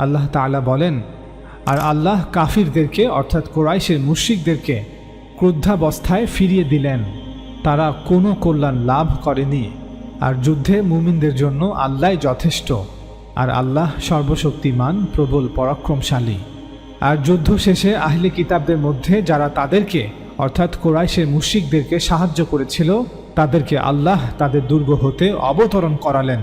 আল্লাহ তাআলা বলেন, আর আল্লাহ কাফিরদেরকে, অর্থাৎ কোরাইশের মুশরিকদেরকে ক্রুদ্ধাবস্থায় ফিরিয়ে দিলেন। তারা কোনো কল্যাণ লাভ করেনি। আর যুদ্ধে মুমিনদের জন্য আল্লাহ যথেষ্ট। আর আল্লাহ সর্বশক্তিমান, প্রবল, পরাক্রমশালী। আর যুদ্ধ শেষে আহলে কিতাবদের মধ্যে যারা তাদেরকে, অর্থাৎ কোরাইশের মুশরিকদেরকে সাহায্য করেছিল, তাদেরকে আল্লাহ তাদের দুর্গ হতে অবতরণ করালেন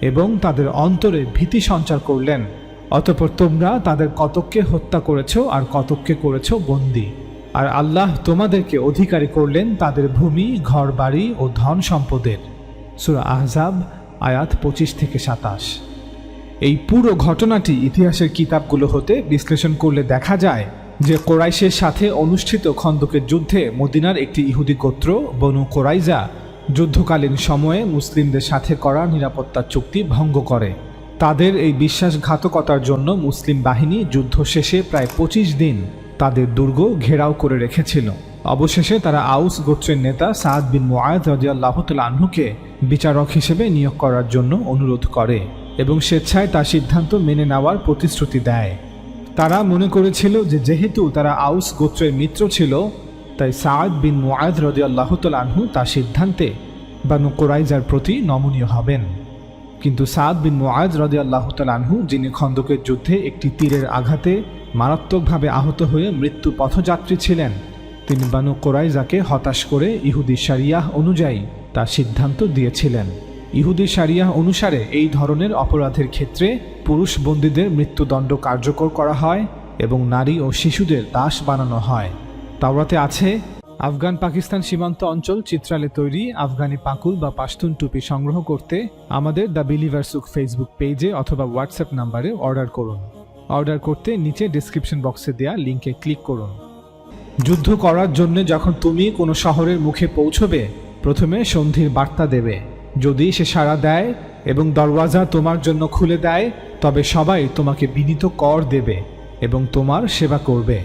এবং তাদের অন্তরে ভীতি সঞ্চার করলেন। অতপর তোমরা তাদের কতককে হত্যা করেছ আর কতককে করেছ বন্দি। আর আল্লাহ তোমাদেরকে অধিকারী করলেন তাদের ভূমি, ঘরবাড়ি ও ধন সম্পদের। সুরা আহজাব, আয়াত পঁচিশ থেকে সাতাশ। এই পুরো ঘটনাটি ইতিহাসের কিতাবগুলো হতে বিশ্লেষণ করলে দেখা যায় যে কোরাইশের সাথে অনুষ্ঠিত খন্দকের যুদ্ধে মদিনার একটি ইহুদি গোত্র, বনু কোরাইজা, যুদ্ধকালীন সময়ে মুসলিমদের সাথে করা নিরাপত্তা চুক্তি ভঙ্গ করে। তাদের এই বিশ্বাসঘাতকতার জন্য মুসলিম বাহিনী যুদ্ধ শেষে প্রায় পঁচিশ দিন তাদের দুর্গ ঘেরাও করে রেখেছিল। অবশেষে তারা আউস গোত্রের নেতা সাদ বিন মুআদ রাজিয়াল্লাহতুল বিচারক হিসেবে নিয়োগ করার জন্য অনুরোধ করে এবং স্বেচ্ছায় তার সিদ্ধান্ত মেনে নেওয়ার প্রতিশ্রুতি দেয়। তারা মনে করেছিল যে যেহেতু তারা আউস গোত্রের মিত্র ছিল, তাই সাদ বিন মুআদ রাজিয়াল্লাহতুল আনহু তার সিদ্ধান্তে বানু কোরাইজার প্রতি নমনীয় হবেন। কিন্তু সাদ বিন মোয়াজ রদি আল্লাহ আনহু, যিনি খন্দকের যুদ্ধে একটি তীরের আঘাতে মারাত্মকভাবে আহত হয়ে মৃত্যু পথযাত্রী ছিলেন, তিনি বানু কোরাইজাকে হতাশ করে ইহুদি সারিয়াহ অনুযায়ী তার সিদ্ধান্ত দিয়েছিলেন। ইহুদি সারিয়াহ অনুসারে এই ধরনের অপরাধের ক্ষেত্রে পুরুষ বন্দীদের মৃত্যুদণ্ড কার্যকর করা হয় এবং নারী ও শিশুদের দাস বানানো হয়। তাওরাতে আছে আফগান পাকিস্তান সীমান্ত অঞ্চল চিত্রালে তৈরি আফগানি পাকুল বা পাশতুন টুপি সংগ্রহ করতে আমাদের দ্য বিলিভার্সুক ফেসবুক পেজে অথবা হোয়াটসঅ্যাপ নাম্বারে অর্ডার করুন। অর্ডার করতে নিচে ডিসক্রিপশন বক্সে দেওয়া লিঙ্কে ক্লিক করুন। যুদ্ধ করার জন্য যখন তুমি কোনো শহরের মুখে পৌঁছবে, প্রথমে সন্ধির বার্তা দেবে। যদি সে সাড়া দেয় এবং দরওয়াজা তোমার জন্য খুলে দেয়, তবে সবাই তোমাকে বিনীত কর দেবে এবং তোমার সেবা করবে।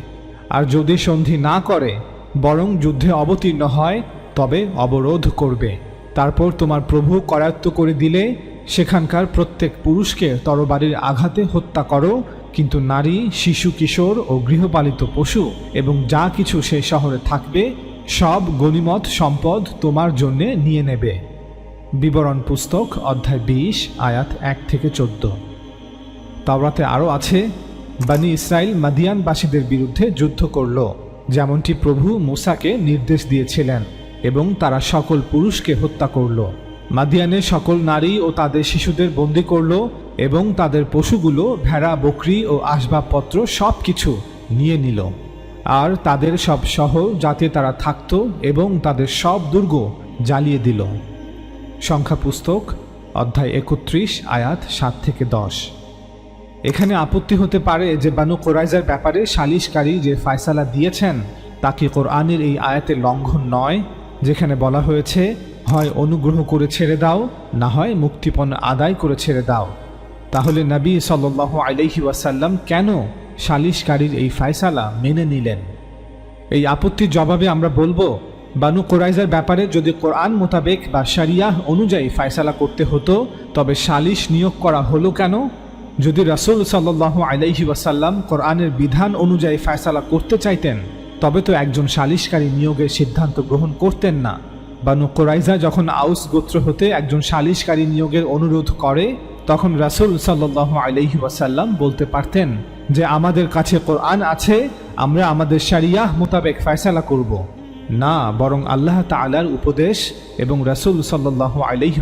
আর যদি সন্ধি না করে বরং যুদ্ধে অবতীর্ণ হয়, তবে অবরোধ করবে। তারপর তোমার প্রভু করায়ত্ত করে দিলে, সেখানকার প্রত্যেক পুরুষকে তরবারির আঘাতে হত্যা করো, কিন্তু নারী, শিশু, কিশোর ও গৃহপালিত পশু এবং যা কিছু সেই শহরে থাকবে, সব গনিমত সম্পদ তোমার জন্যে নিয়ে নেবে। বিবরণ পুস্তক অধ্যায় বিশ, আয়াত এক থেকে চোদ্দ। তাওরাতে আরও আছে, বানি ইসরায়েল মাদিয়ানবাসীদের বিরুদ্ধে যুদ্ধ করল। যেমনটি প্রভু মুসাকে নির্দেশ দিয়েছিলেন এবং তারা সকল পুরুষকে হত্যা করল। মাদিয়ানের সকল নারী ও তাদের শিশুদের বন্দি করল এবং তাদের পশুগুলো, ভেড়া, বকরি ও আসবাবপত্র সব কিছু নিয়ে নিল। আর তাদের সব শহর যাতে তারা থাকত এবং তাদের সব দুর্গ জ্বালিয়ে দিল। সংখ্যা পুস্তক অধ্যায় একত্রিশ, আয়াত সাত থেকে দশ। এখানে আপত্তি হতে পারে যে বানু কোরাইজার ব্যাপারে সালিশকারী যে ফায়সালা দিয়েছেন, তা কি কোরআনের এই আয়াতের লঙ্ঘন নয়, যেখানে বলা হয়েছে, হয় অনুগ্রহ করে ছেড়ে দাও, না হয় মুক্তিপণ আদায় করে ছেড়ে দাও তাহলে নবী সাল্লাহ আলাইহি ওয়াসাল্লাম কেন সালিশকারীর এই ফায়সালা মেনে নিলেন? এই আপত্তির জবাবে আমরা বলব, বানু কোরাইজার ব্যাপারে যদি কোরআন মোতাবেক বা শারিয়াহ অনুযায়ী ফায়সালা করতে হতো, তবে সালিশ নিয়োগ করা হলো কেন? যদি রাসুল সাল্লাহ আলাইহি ওয়াসাল্লাম কোরআনের বিধান অনুযায়ী ফায়সালা করতে চাইতেন, তবে তো একজন সালিশকারী নিয়োগের সিদ্ধান্ত গ্রহণ করতেন না। বানু কোরাইজা যখন আউস গোত্র হতে একজন সালিশকারী নিয়োগের অনুরোধ করে, তখন রাসুল সাল্লাহ আলাইহি ওয়াসাল্লাম বলতে পারতেন যে, আমাদের কাছে কোরআন আছে, আমরা আমাদের শারিয়াহ মোতাবেক ফায়সালা করব। না, বরং আল্লাহ তালার উপদেশ এবং রাসুল সাল্লাহ আলহি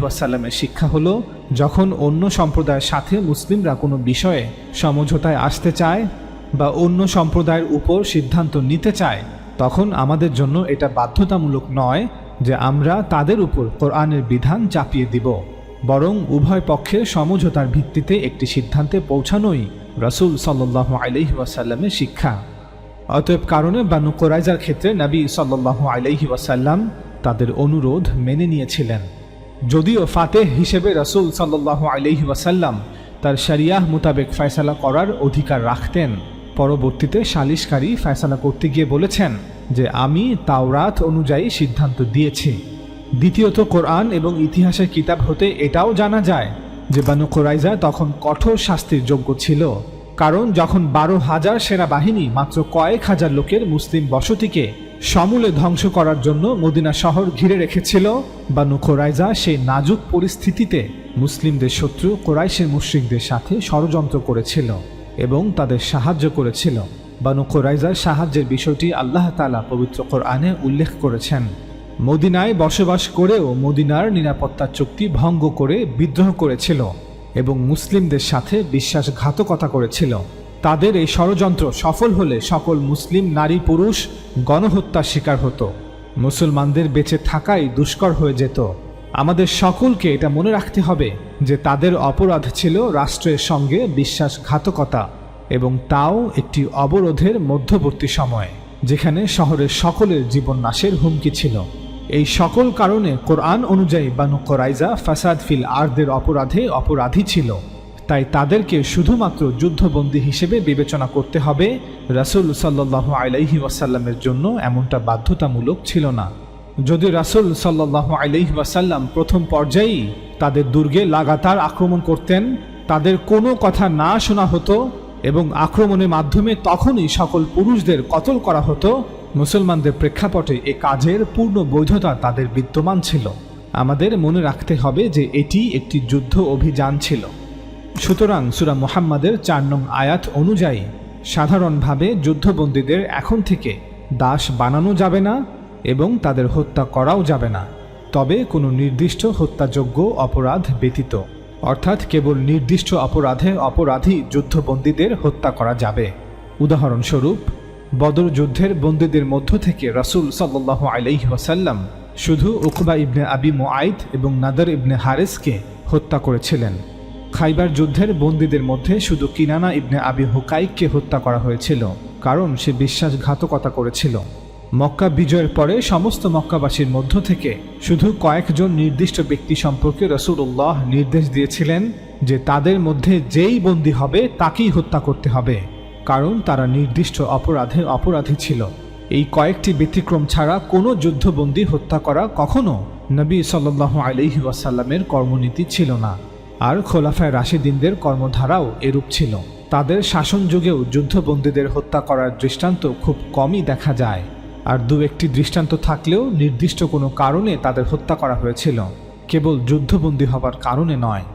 শিক্ষা হলো, যখন অন্য সম্প্রদায়ের সাথে মুসলিমরা কোনো বিষয়ে সমঝোতায় আসতে চায় বা অন্য সম্প্রদায়ের উপর সিদ্ধান্ত নিতে চায়, তখন আমাদের জন্য এটা বাধ্যতামূলক নয় যে আমরা তাদের উপর কোরআনের বিধান চাপিয়ে দিব। বরং উভয় পক্ষের সমঝোতার ভিত্তিতে একটি সিদ্ধান্তে পৌঁছানোই রাসুল সাল্লাহ আলহি ওয়াসাল্লামের শিক্ষা। অতএব কারণে বানু কোরাইজার ক্ষেত্রে নাবী সাল্লাহ আলাইহি ওয়াসাল্লাম তাদের অনুরোধ মেনে নিয়েছিলেন। যদিও ফাতেহ হিসেবে রসুল সাল্লাহ আলাইহি ওয়াসাল্লাম তার শরিয়াহ মোতাবেক ফয়সালা করার অধিকার রাখতেন। পরবর্তীতে সালিশকারী ফয়সালা করতে গিয়ে বলেছেন যে, আমি তাওরাত অনুযায়ী সিদ্ধান্ত দিয়েছি। দ্বিতীয়ত কোরআন এবং ইতিহাসের কিতাব হতে এটাও জানা যায় যে, বানু কোরাইজা তখন কঠোর শাস্তির যোগ্য ছিল। কারণ যখন বারো হাজার সেনাবাহিনী মাত্র কয়েক হাজার লোকের মুসলিম বসতিকে সমূলে ধ্বংস করার জন্য মদিনা শহর ঘিরে রেখেছিল বা কোরাইজা সেই নাজুক পরিস্থিতিতে মুসলিমদের শত্রু কোরাইশের মুশ্রিকদের সাথে ষড়যন্ত্র করেছিল এবং তাদের সাহায্য করেছিল। বানু কোরাইজার সাহায্যের বিষয়টি আল্লাহ তালা পবিত্র কোরআনে উল্লেখ করেছেন। মদিনায় বসবাস করেও মদিনার নিরাপত্তা চুক্তি ভঙ্গ করে বিদ্রোহ করেছিল। এবং মুসলিমদের সাথে বিশ্বাসঘাতকতা করেছিল। তাদের এই ষড়যন্ত্র সফল হলে সকল মুসলিম নারী পুরুষ গণহত্যার শিকার হতো। মুসলমানদের বেঁচে থাকাই দুষ্কর হয়ে যেত। আমাদের সকলকে এটা মনে রাখতে হবে যে তাদের অপরাধ ছিল রাষ্ট্রের সঙ্গে বিশ্বাসঘাতকতা এবং তাও একটি অবরোধের মধ্যবর্তী সময়ে, যেখানে শহরের সকলের জীবন নাশের হুমকি ছিল। এই সকল কারণে কোরআন অনুযায়ী বানু কোরাইজা ফাসাদ ফিল আর্দের অপরাধে অপরাধী ছিল। তাই তাদেরকে শুধুমাত্র যুদ্ধবন্দী হিসেবে বিবেচনা করতে হবে, রাসুল সাল্লাহ আলাইহি ওয়াসাল্লামের জন্য এমনটা বাধ্যতামূলক ছিল না। যদি রাসুল সাল্লাহ আলাইহি ওয়াসাল্লাম প্রথম পর্যায়েই তাদের দুর্গে লাগাতার আক্রমণ করতেন, তাদের কোনো কথা না শোনা হতো এবং আক্রমণের মাধ্যমে তখনই সকল পুরুষদের কতল করা হতো মুসলমানদের প্রেক্ষাপটে এ কাজের পূর্ণ বৈধতা তাদের বিদ্যমান ছিল। আমাদের মনে রাখতে হবে যে এটি একটি যুদ্ধ অভিযান ছিল। সুতরাং সুরা মোহাম্মদের চার নং আয়াত অনুযায়ী, সাধারণভাবে যুদ্ধবন্দীদের এখন থেকে দাস বানানো যাবে না এবং তাদের হত্যা করাও যাবে না। তবে কোনো নির্দিষ্ট হত্যাযোগ্য অপরাধ ব্যতীত, অর্থাৎ কেবল নির্দিষ্ট অপরাধে অপরাধী যুদ্ধবন্দীদের হত্যা করা যাবে। উদাহরণস্বরূপ বদর যুদ্ধের বন্দীদের মধ্য থেকে রাসূল সাল্লাহ আলাইহি ওয়াসাল্লাম শুধু উকবা ইবনে আবি মোয়াইদ এবং নাদার ইবনে হারেসকে হত্যা করেছিলেন। খাইবার যুদ্ধের বন্দীদের মধ্যে শুধু কিনানা ইবনে আবি হুকাইককে হত্যা করা হয়েছিল, কারণ সে বিশ্বাসঘাতকতা করেছিল। মক্কা বিজয়ের পরে সমস্ত মক্কাবাসীর মধ্য থেকে শুধু কয়েকজন নির্দিষ্ট ব্যক্তি সম্পর্কে রসুল্লাহ নির্দেশ দিয়েছিলেন যে তাদের মধ্যে যেই বন্দী হবে তাকেই হত্যা করতে হবে। কারণ তারা নির্দিষ্ট অপরাধে অপরাধী ছিল। এই কয়েকটি ব্যতিক্রম ছাড়া কোনো যুদ্ধবন্দী হত্যা করা কখনো নবী সাল্লাহ আলহি ওয়াসাল্লামের কর্মনীতি ছিল না। আর খোলাফায় রাশিদিনদের কর্মধারাও এরূপ ছিল। তাদের শাসন যুগেও যুদ্ধবন্দীদের হত্যা করার দৃষ্টান্ত খুব কমই দেখা যায়। আর দু একটি দৃষ্টান্ত থাকলেও নির্দিষ্ট কোনো কারণে তাদের হত্যা করা হয়েছিল। কেবল যুদ্ধবন্দী হবার কারণে নয়।